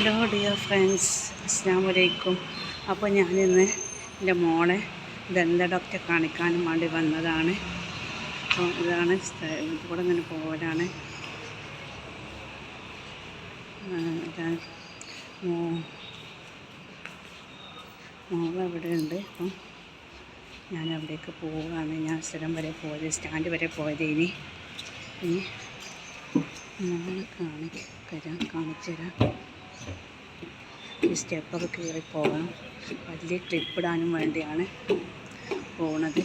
Hello dear friends അസ്സാം വലൈക്കും അപ്പോൾ ഞാനിന്ന് എന്റെ മോളെ ദന്ത ഡോക്ടറെ കാണിക്കാനും വേണ്ടി വന്നതാണ്. അപ്പോൾ ഇതാണ് ഇതുകൂടെ ഇങ്ങനെ പോകലാണ് ഇതാണ് മോളവിടെ ഉണ്ട് അപ്പം ഞാൻ അവിടേക്ക് പോവുകയാണ്. ഞാൻ സ്ഥലം വരെ പോയത് സ്റ്റാൻഡ് വരെ പോയത് ഇനി. ഇനി മോളെ കാണിക്കാം കാണിച്ചു തരാം ഈ സ്റ്റെപ്പൊക്കെ കയറി പോകണം. വലിയ ട്രിപ്പ് ഇടാനും വേണ്ടിയാണ് പോണത്.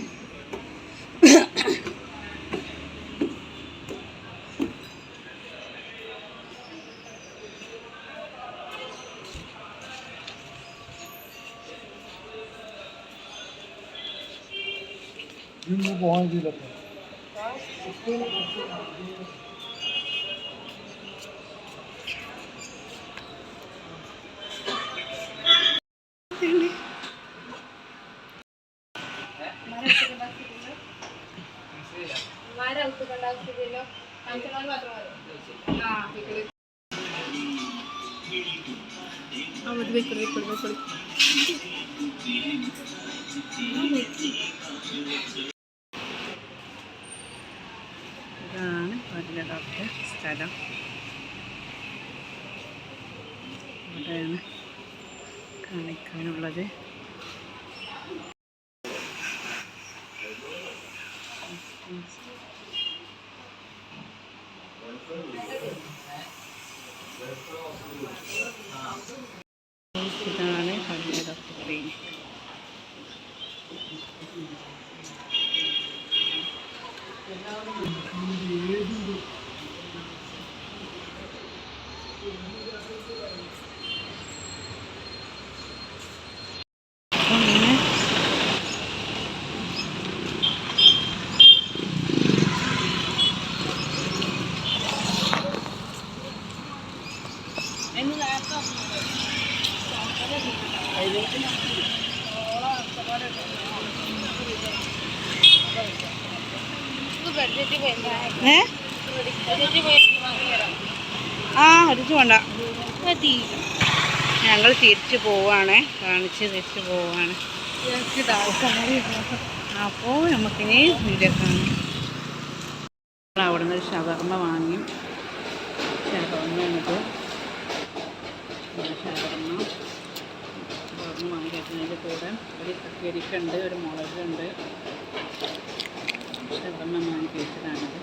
ഇന്ന് പോകാൻ ചെയ്തപ്പോൾ ഇതാണ് വലിയ ഡോക്ടർ സ്ഥലം. ഇവിടെയാണ്. കാണിക്കാനുള്ളത്. ഇതാണ് ഡോക്ടർ ക്ലിനിക് അപ്പം ഇങ്ങനെ ഏ? ആ ഒരിച്ചു വേണ്ട. ഞങ്ങൾ തിരിച്ചു പോവാണ്. കാണിച്ച് തിരിച്ചു പോവാണ്. അപ്പോൾ നമുക്കിനി വീഡിയോ കാണാം. അവിടെ നിന്ന് ഒരു ഷവർമ്മ വാങ്ങി. ഷവർമ്മ എന്നിട്ട് കഴിക്കുന്നതിന്റെ കൂടെ ഒരു കക്കരിക്കുണ്ട് ഒരു മുളകുണ്ട്. ഷവർമ്മ വാങ്ങി കഴിച്ചതാണിത്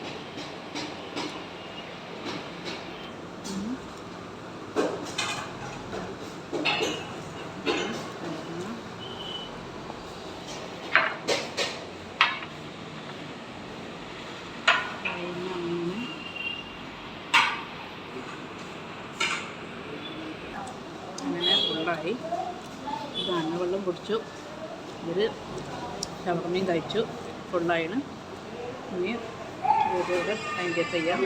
ഷവർമ്മ കഴിഞ്ഞ അങ്ങനെ അങ്ങനെ ഫുള്ളായി. ഇതാണ് വെള്ളം കുടിച്ചു ഒരു ഷവർമയും കഴിച്ചു. ഫുള്ളായിന് ഇനി ഓരോരോ അതിന്റെ ചെയ്യാം.